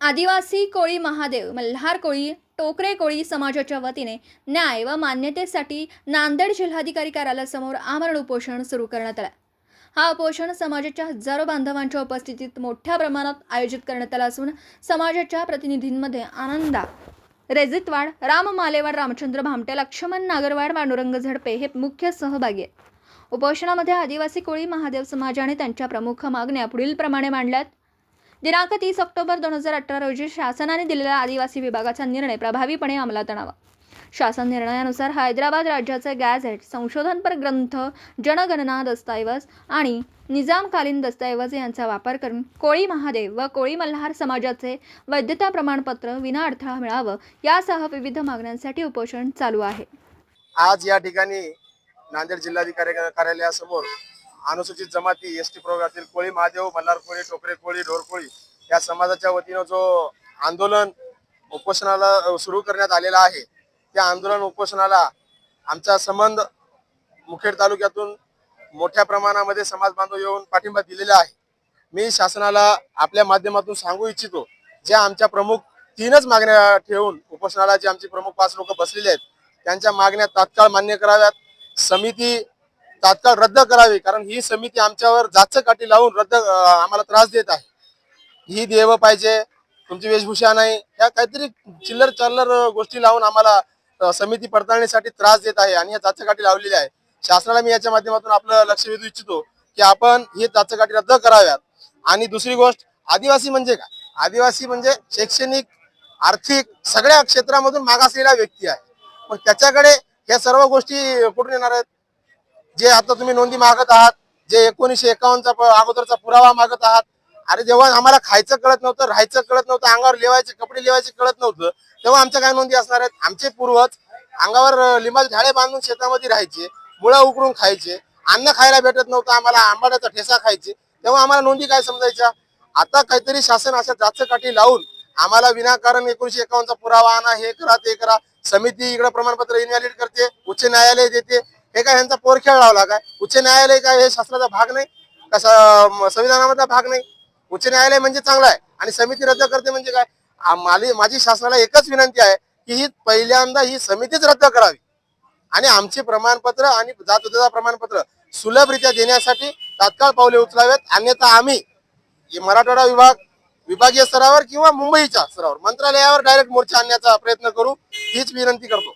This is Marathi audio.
आदिवासी कोळी महादेव मल्हार कोळी टोकरे कोळी समाजाच्या वतीने न्याय व मान्यतेसाठी नांदेड जिल्हाधिकारी कार्यालयासमोर आमरण उपोषण सुरू करण्यात आलं. हा उपोषण समाजाच्या हजारो बांधवांच्या उपस्थितीत मोठ्या प्रमाणात आयोजित करण्यात आला असून समाजाच्या प्रतिनिधींमध्ये आनंदा रेजितवाड राम मालेवाड रामचंद्र भामटे लक्ष्मण नागरवाड पांडुरंग झडपे हे मुख्य सहभागी आहेत. उपोषणामध्ये आदिवासी कोळी महादेव समाजाने त्यांच्या प्रमुख मागण्या पुढीलप्रमाणे मांडल्यात. दिनांक तीस ऑक्टोबर दोन हजार अठरा रोजी शासनाने दिलेला आदिवासी विभागाचा निर्णय प्रभावीपणे अंमलात आणावा. शासन निर्णयानुसार हैदराबाद राज्याचे गॅझेट संशोधनपर ग्रंथ जनगणना दस्तऐवज आणि निजामकालीन दस्तऐवज यांचा वापर करून कोळी महादेव व कोळी मल्हार समाजाचे वैधता प्रमाणपत्र विना अडथळा मिळावं यासह विविध मागण्यांसाठी उपोषण चालू आहे. आज या ठिकाणी नांदेड जिल्हाधिकारी कार्यालयासमोर अनुसूचित जमाती एस टी प्रवर्गातील कोळी महादेव मल्हार कोळी टोकरे कोळी ढोरकोळी या समाजाच्या वतीनं जो आंदोलन उपोषणाला सुरू करण्यात आलेला आहे त्या आंदोलन उपोषणाला आमचा संबंध मुखेड तालुक्यातून मोठ्या प्रमाणामध्ये समाज बांधव येऊन पाठिंबा दिलेला आहे. मी शासनाला आपल्या माध्यमातून सांगू इच्छितो ज्या आमच्या प्रमुख तीनच मागण्या ठेवून उपोषणाला जे आमचे प्रमुख पाच लोक बसलेले आहेत त्यांच्या मागण्या तात्काळ मान्य कराव्यात. समिती तात्काळ रद्द करावी कारण ही समिती आमच्यावर जाच काठी लावून रद्द आम्हाला त्रास देत आहे. ही देव पाहिजे तुमची वेशभूषा नाही ह्या काहीतरी चिल्लर चाल्लर गोष्टी लावून आम्हाला समिती पडताळणीसाठी त्रास देत आहे आणि या जाचकाठी लावलेली आहे. शासनाला मी याच्या माध्यमातून आपलं लक्ष वेधू इच्छितो की आपण ही जाचकाठी रद्द कराव्यात. आणि दुसरी गोष्ट आदिवासी म्हणजे काय? आदिवासी म्हणजे शैक्षणिक आर्थिक सगळ्या क्षेत्रामधून मागासलेला व्यक्ती आहे. मग त्याच्याकडे ह्या सर्व गोष्टी कुठून येणार आहेत? जे आता तुम्ही नोंदी मागत आहात जे एकोणीशे एकावन्नचा अगोदरचा पुरावा मागत आहात अरे जेव्हा आम्हाला खायचं कळत नव्हतं राहायचं कळत नव्हतं अंगावर लिवायचे कपडे लिवायचे कळत नव्हतं तेव्हा आमच्या काय नोंदी असणार आहेत? आमचे पूर्वज अंगावर लिंबाचे झाडे बांधून शेतामध्ये राहायचे मुळं उकरून खायचे अन्न खायला भेटत नव्हतं आम्हाला आंबाड्याचा ठेसा खायचे तेव्हा आम्हाला नोंदी काय समजायच्या? आता काहीतरी शासन अशा जास्त काठी लावून आम्हाला विनाकारण एकोणीशे एकावन्नचा पुरावा आणा हे करा ते करा समिती इकडे प्रमाणपत्र इनव्हॅलिड करते उच्च न्यायालय देते हे काय यांचा पोरखेळ लावला काय? उच्च न्यायालय काय हे शास्त्राचा भाग नाही? का संविधानामधला भाग नाही? उच्च न्यायालय म्हणजे चांगला आहे. आणि समिती रद्द करते म्हणजे काय? माली माझी शासनाला एकच विनंती आहे की ही पहिल्यांदा ही समितीच रद्द करावी. आणि आमचे प्रमाणपत्र आणि जात प्रमाणपत्र सुलभरित्या देण्यासाठी तात्काळ पावले उचलावेत. अन्यथा आम्ही हे मराठवाडा विभाग विभागीय स्तरावर किंवा मुंबईच्या स्तरावर मंत्रालयावर डायरेक्ट मोर्चा आणण्याचा प्रयत्न करू हीच विनंती करतो.